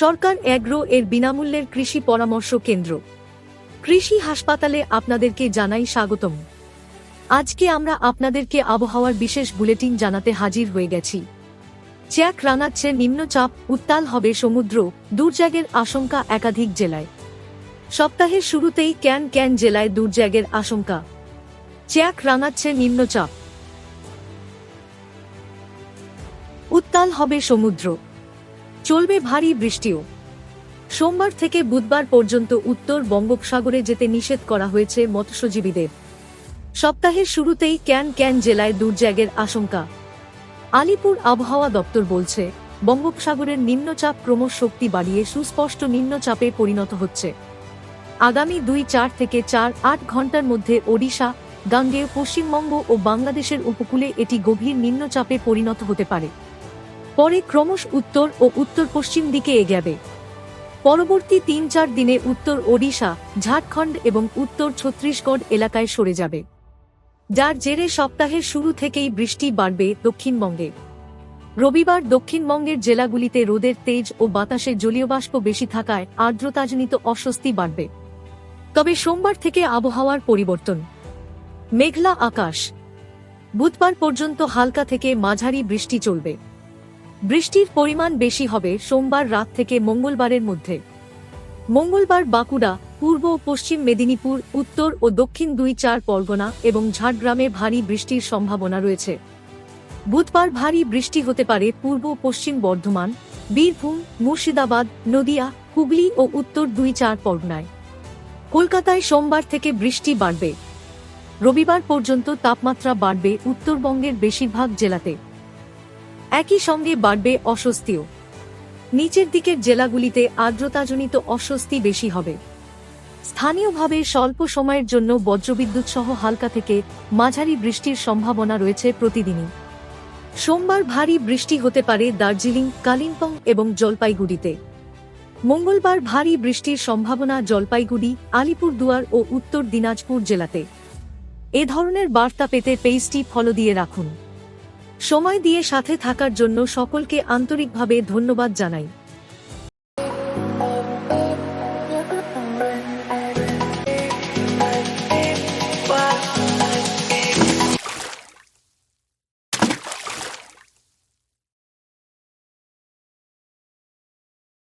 সরকার agro এর বিনামূল্যের কৃষি পরামর্শ কেন্দ্র। কৃষি হাসপাতালে আপনাদেরকে জানাই স্বাগতম। আজকে আমরা আপনাদেরকে আবহাওয়ার বিশেষ বুলেটিন জানাতে হাজির হয়ে গেছি। চ্যাক রানাচ্ছে নিম্নচাপ, উত্তাল হবে সমুদ্র, দুর্যোগের আশঙ্কা একাধিক জেলায়। সপ্তাহের শুরুতেই ক্যান ক্যান জেলায় দুর্যোগের আশঙ্কা। চ্যাক রানাচ্ছে নিম্নচাপ। উত্তাল হবে সমুদ্র। চলবে ভারী বৃষ্টিও। সোমবার থেকে বুধবার পর্যন্ত উত্তর বঙ্গোপসাগরে যেতে নিষেধ করা হয়েছে মৎস্যজীবীদের। সপ্তাহের শুরুতেই ক্যান ক্যান জেলায় দুর্যোগের আশঙ্কা। আলিপুর আবহাওয়া দপ্তর বলছে, বঙ্গোপসাগরের নিম্নচাপ ক্রমশ শক্তি বাড়িয়ে সুস্পষ্ট নিম্নচাপে পরিণত হচ্ছে। আগামী দুই চার থেকে চার আট ঘণ্টার মধ্যে ওড়িশা, গাঙ্গেয়, পশ্চিমবঙ্গ ও বাংলাদেশের উপকূলে এটি গভীর নিম্নচাপে পরিণত হতে পারে। পরে ক্রমশ উত্তর ও উত্তর পশ্চিম দিকে এগাবে পরবর্তী তিন চার দিনে উত্তর ওড়িশা, ঝাড়খণ্ড এবং উত্তর ছত্তিশগড় এলাকায় সরে যাবে। যার জেরে সপ্তাহের শুরু থেকেই বৃষ্টি বাড়বে দক্ষিণবঙ্গে। রবিবার দক্ষিণবঙ্গের জেলাগুলিতে রোদের তেজ ও বাতাসে জলীয় বাষ্প বেশি থাকায় আর্দ্রতাজনিত অস্বস্তি বাড়বে। তবে সোমবার থেকে আবহাওয়ার পরিবর্তন। মেঘলা আকাশ। বুধবার পর্যন্ত হালকা থেকে মাঝারি বৃষ্টি চলবে। বৃষ্টির পরিমাণ বেশি হবে সোমবার রাত থেকে মঙ্গলবারের মধ্যে। মঙ্গলবার বাঁকুড়া, পূর্ব ও পশ্চিম মেদিনীপুর, উত্তর ও দক্ষিণ দুই চার পরগনা এবং ঝাড়গ্রামে ভারী বৃষ্টির সম্ভাবনা রয়েছে। বুধবার ভারী বৃষ্টি হতে পারে পূর্ব পশ্চিম বর্ধমান, বীরভূম, মুর্শিদাবাদ, নদিয়া, হুগলি ও উত্তর দুই চার পরগনায়। কলকাতায় সোমবার থেকে বৃষ্টি বাড়বে। রবিবার পর্যন্ত তাপমাত্রা বাড়বে উত্তরবঙ্গের বেশিরভাগ জেলাতে। একই সঙ্গে বাড়বে অস্বস্তিও। নিচের দিকের জেলাগুলিতে আর্দ্রতাজনিত অস্বস্তি বেশি হবে। স্থানীয়ভাবে স্বল্প সময়ের জন্য বজ্রবিদ্যুৎ সহ হালকা থেকে মাঝারি বৃষ্টির সম্ভাবনা রয়েছে প্রতিদিনই। সোমবার ভারী বৃষ্টি হতে পারে দার্জিলিং, কালিম্পং এবং জলপাইগুড়িতে। মঙ্গলবার ভারী বৃষ্টির সম্ভাবনা জলপাইগুড়ি, আলিপুরদুয়ার ও উত্তর দিনাজপুর জেলাতে। এ ধরনের বার্তা পেতে পেজটি ফলো দিয়ে রাখুন। সময় দিয়ে সাথে থাকার জন্য সকলকে আন্তরিকভাবে ধন্যবাদ জানাই।